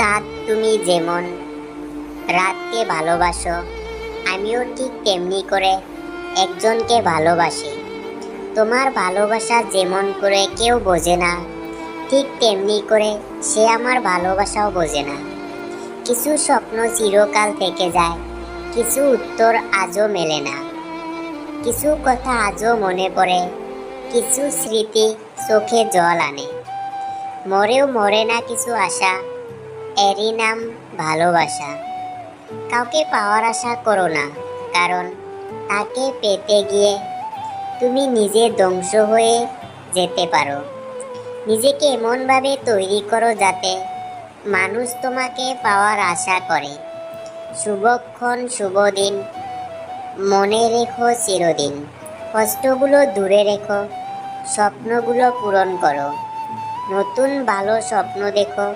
চাঁদ তুমি যেমন। রাতকে ভালোবাসো, আমিও ঠিক তেমনি করে একজনকে ভালোবাসি। তোমার ভালোবাসা যেমন করে কেউ বোঝে না, ঠিক তেমনি করে সে আমার ভালোবাসাও বোঝে না। কিছু স্বপ্ন চিরকাল থেকে যায়, কিছু উত্তর আজও মেলে না। কিছু কথা আজও মনে পড়ে, কিছু স্মৃতি চোখে জল আনে। মরেও মরে না কিছু আশা এরই নাম ভালোবাসা। কাউকে পাওয়ার আশা করো না, কারণ তাকে পেতে গিয়ে তুমি নিজে ধ্বংস হয়ে যেতে পারো। নিজেকে এমনভাবে তৈরি করো যাতে মানুষ তোমাকে পাওয়ার আশা করে। শুভক্ষণ, শুভ দিন। মনে রেখো চিরদিন। কষ্টগুলো দূরে রেখো। স্বপ্নগুলো পূরণ করো। নতুন ভালো স্বপ্ন দেখো।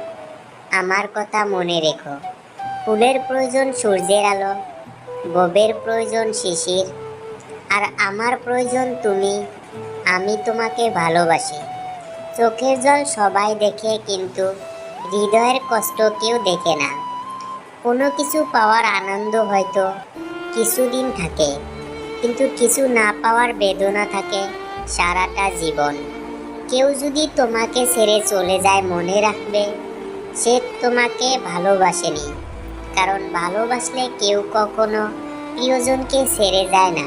আমার কথা মনে রেখো। ফুলের প্রয়োজন সূর্যের আলো ববের প্রয়োজন শিশির, আর আমার প্রয়োজন তুমি, আমি তোমাকে ভালোবাসি। চোখের জল সবাই দেখে কিন্তু হৃদয়ের কষ্ট কেউ দেখে না। কোনো কিছু পাওয়ার আনন্দ হয়তো কিছুদিন থাকে, কিন্তু কিছু না পাওয়ার বেদনা থাকে সারাটা জীবন। কেউ যদি তোমাকে ছেড়ে চলে যায় মনে রাখবে সে তোমাকে ভালোবাসেনি। কারণ ভালোবাসলে কেউ কখনো প্রিয়জনকে ছেড়ে যায় না।